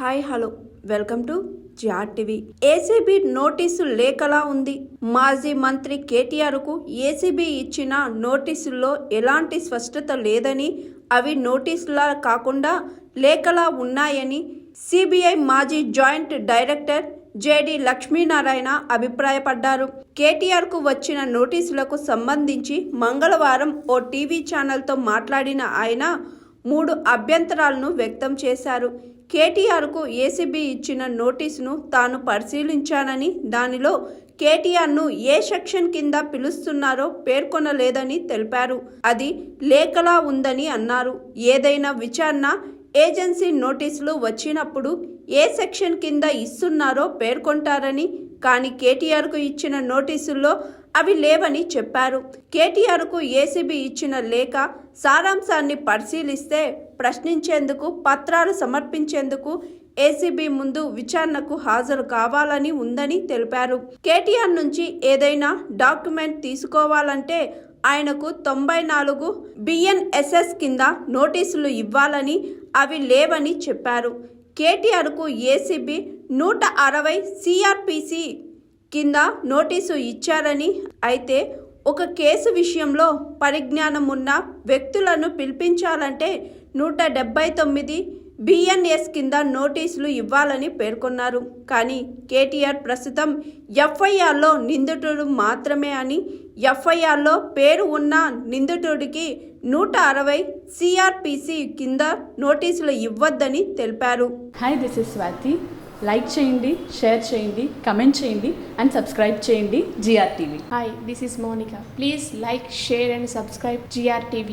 Hi hello. Welcome to జార్ TV. ACB notice లేఖలా ఉంది. మాజీ మంత్రి కేటీఆర్కు ఏసీబీ ఇచ్చిన నోటీసుల్లో ఎలాంటి స్పష్టత లేదని అవి నోటీసులా కాకుండా లేఖలా ఉన్నాయని సిబిఐ మాజీ జాయింట్ డైరెక్టర్ జేడి లక్ష్మీనారాయణ అభిప్రాయపడ్డారు. కేటీఆర్కు వచ్చిన నోటీసులకు సంబంధించి మంగళవారం ఓ టీవీ ఛానల్తో మాట్లాడిన ఆయన మూడు అభ్యంతరాలను వ్యక్తం చేశారు. కేటీఆర్కు ఏసీబీ ఇచ్చిన నోటీసును తాను పరిశీలించానని దానిలో కేటీఆర్ను ఏ సెక్షన్ కింద పిలుస్తున్నారో పేర్కొనలేదని తెలిపారు. అది లేఖలా ఉందని అన్నారు. ఏదైనా విచారణ ఏజెన్సీ నోటీసులు వచ్చినప్పుడు ఏ సెక్షన్ కింద ఇస్తున్నారో పేర్కొంటారని కానీ కేటీఆర్కు ఇచ్చిన నోటీసుల్లో అవి లేవని చెప్పారు. కేటీఆర్కు ఏసీబీ ఇచ్చిన లేఖ సారాంశాన్ని పరిశీలిస్తే ప్రశ్నించేందుకు పత్రాలు సమర్పించేందుకు ఏసీబీ ముందు విచారణకు హాజరు కావాలని ఉందని తెలిపారు. కేటీఆర్ నుంచి ఏదైనా డాక్యుమెంట్ తీసుకోవాలంటే ఆయనకు తొంభై నాలుగు బిఎన్ఎస్ఎస్ కింద నోటీసులు ఇవ్వాలని అవి లేవని చెప్పారు. కేటీఆర్కు ఏసీబీ నూట అరవై సిఆర్పిసి కింద నోటీసు ఇచ్చారని అయితే ఒక కేసు విషయంలో పరిజ్ఞానం ఉన్న వ్యక్తులను పిలిపించాలంటే నూట డెబ్బై తొమ్మిది బిఎన్ఎస్ కింద నోటీసులు ఇవ్వాలని పేర్కొన్నారు. కానీ కేటీఆర్ ప్రస్తుతం ఎఫ్ఐఆర్లో నిందితుడు మాత్రమే అని ఎఫ్ఐఆర్లో పేరు ఉన్న నిందితుడికి నూట అరవై సిఆర్పిసి కింద నోటీసులు ఇవ్వద్దని తెలిపారు hi this is Swathi like చేయండి షేర్ చేయండి కమెంట్ చేయండి అండ్ సబ్స్క్రైబ్ చేయండి G R TV Hi, this is Monica. Please like, share, and subscribe GRTV.